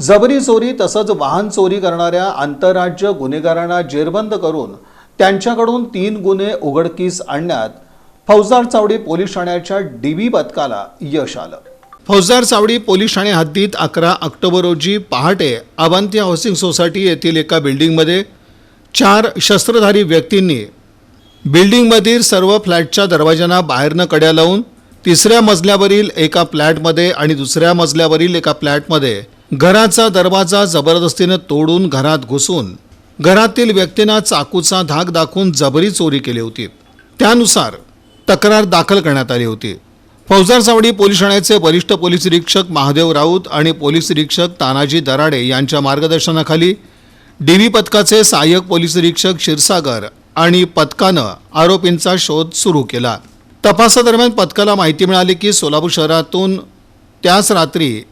जबरी चोरी तसंच वाहन चोरी करणाऱ्या आंतरराज्य गुन्हेगारांना जेरबंद करून त्यांच्याकडून तीन गुन्हे उघडकीस आणण्यात फौजदार चावडी पोलीस ठाण्याच्या डीबी पथकाला यश आलं. फौजदार चावडी पोलीस ठाणे हद्दीत अकरा ऑक्टोबर रोजी पहाटे अवंती हाऊसिंग सोसायटी येथील एका बिल्डिंगमध्ये चार शस्त्रधारी व्यक्तींनी बिल्डिंगमधील सर्व फ्लॅटच्या दरवाजांना बाहेरनं कड्या लावून तिसऱ्या मजल्यावरील एका फ्लॅटमध्ये आणि दुसऱ्या मजल्यावरील एका फ्लॅटमध्ये घराचा दरवाजा जबरदस्तीनं तोडून घरात घुसून घरातील व्यक्तींना चाकूचा धाक दाखवून जबरी चोरी केली होती. त्यानुसार तक्रार दाखल करण्यात आली होती. फौजदार सावडी पोलीस ठाण्याचे वरिष्ठ पोलीस निरीक्षक महादेव राऊत आणि पोलीस निरीक्षक तानाजी दराडे यांच्या मार्गदर्शनाखाली डीव्ही पथकाचे सहाय्यक पोलीस निरीक्षक क्षीरसागर आणि पथकानं आरोपींचा शोध सुरू केला. तपासादरम्यान पथकाला माहिती मिळाली की सोलापूर शहरातून त्याच रात्री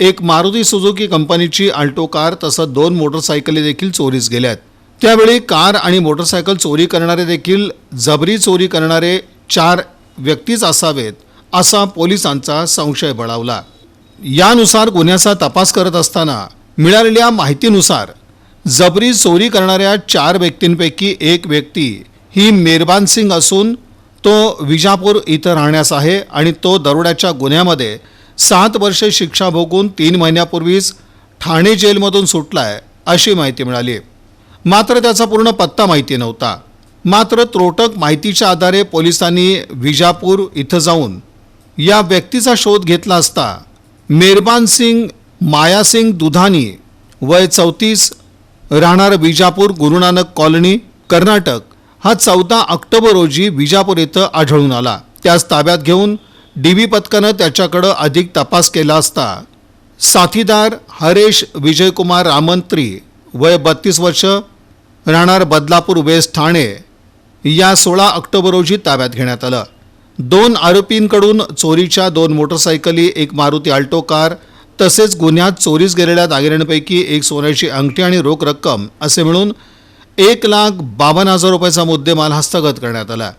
एक मारुती सुझुकी कंपनीची अल्टो कार तसंच दोन मोटरसायकली देखील चोरीस गेल्यात. त्यावेळी कार आणि मोटरसायकल चोरी करणारे देखील जबरी चोरी करणारे चार व्यक्तीच असावेत असा पोलिसांचा संशय बळावला. यानुसार गुन्ह्याचा तपास करत असताना मिळालेल्या माहितीनुसार जबरी चोरी करणाऱ्या चार व्यक्तींपैकी एक व्यक्ती ही मेरबान सिंग असून तो विजापूर इथं राहण्यास आहे आणि तो दरोड्याच्या गुन्ह्यामध्ये सात वर्षे शिक्षा भोगून तीन महिन्यापूर्वीच ठाणे जेलमधून सुटलाय अशी माहिती मिळाली. मात्र त्याचा पूर्ण पत्ता माहिती नव्हता. मात्र त्रोटक माहितीच्या आधारे पोलिसांनी विजापूर इथं जाऊन या व्यक्तीचा शोध घेतला असता मेरबान सिंग मायासिंग दुधानी वय चौतीस राहणार विजापूर गुरुनानक कॉलनी कर्नाटक हा चौदा ऑक्टोबर रोजी विजापूर इथं आढळून आला. त्यास ताब्यात घेऊन डी बी पथकानं त्याच्याकडं अधिक तपास केला असता साथीदार हरेश विजयकुमार रामंत्री वय बत्तीस वर्ष राहणार बदलापूर वेस्ट ठाणे या सोळा ऑक्टोबर रोजी ताब्यात घेण्यात आलं. दोन आरोपींकडून चोरीच्या दोन मोटरसायकली एक मारुती अल्टो कार तसेच गुन्ह्यात चोरीस गेलेल्या दागिन्यांपैकी एक सोन्याची अंगठी आणि रोख रक्कम असे मिळून एक लाख बावन्न हजार रुपयाचा मुद्देमाल हस्तगत करण्यात आला.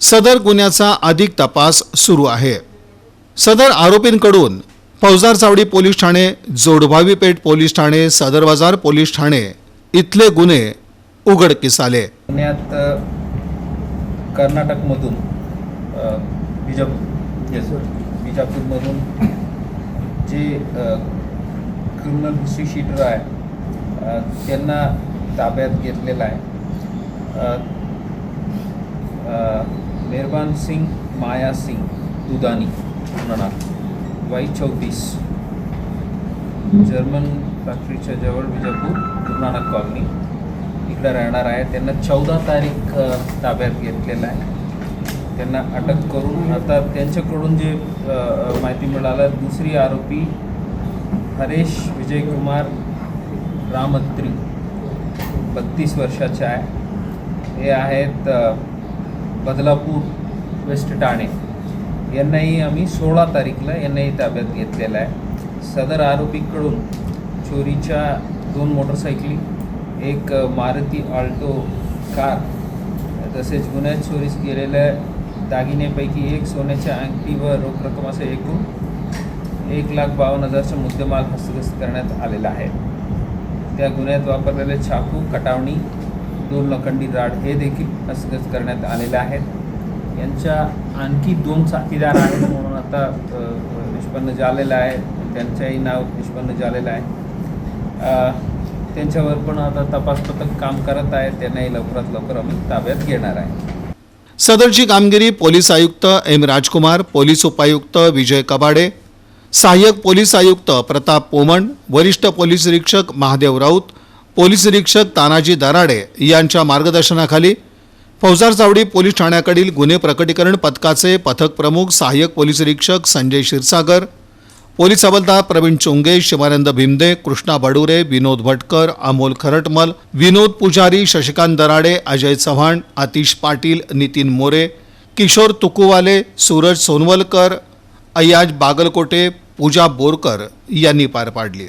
सदर गुन्ह्याचा अधिक तपास सुरू आहे. सदर आरोपींकडून फौजदार चावडी पोलीस ठाणे जोडभावी पेठ पोलीस ठाणे सदर बाजार पोलीस ठाणे इथले गुन्हे उघडकीस आले पुण्यात कर्नाटकमधून बिजापूर बिजापूरमधून जे क्रिमिनल हिस्ट्री शीटर आहे त्यांना ताब्यात घेतलेला आहे. मेहरबान सिंग माया सिंग दुदानी पूर्ण वाई चौतीस जर्मन फॅक्टरीच्या जवळ विजापूर गुरुनानक कॉलनी इकडे राहणार आहे. त्यांना चौदा तारीख ताब्यात घेतलेलं आहे. त्यांना अटक करून आता त्यांच्याकडून जे माहिती मिळालं दुसरी आरोपी हरेश विजयकुमार रामत्री बत्तीस वर्षाचे आहे. हे आहेत बदलापूर वेस्ट ठाणे. यांनाही आम्ही सोळा तारीखला यांनाही ताब्यात घेतलेला आहे. सदर आरोपीकडून चोरीच्या दोन मोटरसायकली एक मारुती आल्टो कार तसेच गुन्ह्यात चोरीस गेलेल्या दागिन्यापैकी एक सोन्याच्या अंगठी व रोख रक्कम असे एकूण एक लाख बावन्न हजारचा मुद्देमाल हस्तगस्त करण्यात आलेला आहे. त्या गुन्ह्यात वापरलेले चाकू कटावणी दोन लोखंडी राड हे देखील हस्तगत करण्यात आलेले आहेत. यांच्या आणखी दोन साथीदार आहेत म्हणून आता निष्पन्न झालेलं आहे. त्यांचंही नाव निष्पन्न झालेलं आहे. त्यांच्यावर पण आता तपास पथक काम करत आहे. त्यांनाही लवकरात लवकर आम्ही ताब्यात घेणार आहे. सदरची कामगिरी पोलीस आयुक्त एम राजकुमार पोलीस उपायुक्त विजय कबाडे सहाय्यक पोलीस आयुक्त प्रताप पोमण वरिष्ठ पोलीस निरीक्षक महादेव राऊत पोलीस निरीक्षक तानाजी दराडे यांच्या मार्गदर्शनाखाली फौजार चावडी पोलीस ठाण्याकडील गुन्हे प्रकटीकरण पथकाचे पथक प्रमुख सहाय्यक पोलीस निरीक्षक संजय क्षीरसागर पोलीस हवालदार प्रवीण चोंगे शिवानंद भिमदे कृष्णा बडुरे विनोद भटकर अमोल खरटमल विनोद पुजारी शशिकांत दराडे अजय चव्हाण आतिश पाटील नितीन मोरे किशोर तुकुवाले सूरज सोनवलकर अयाज बागलकोटे पूजा बोरकर यांनी पार पाडली.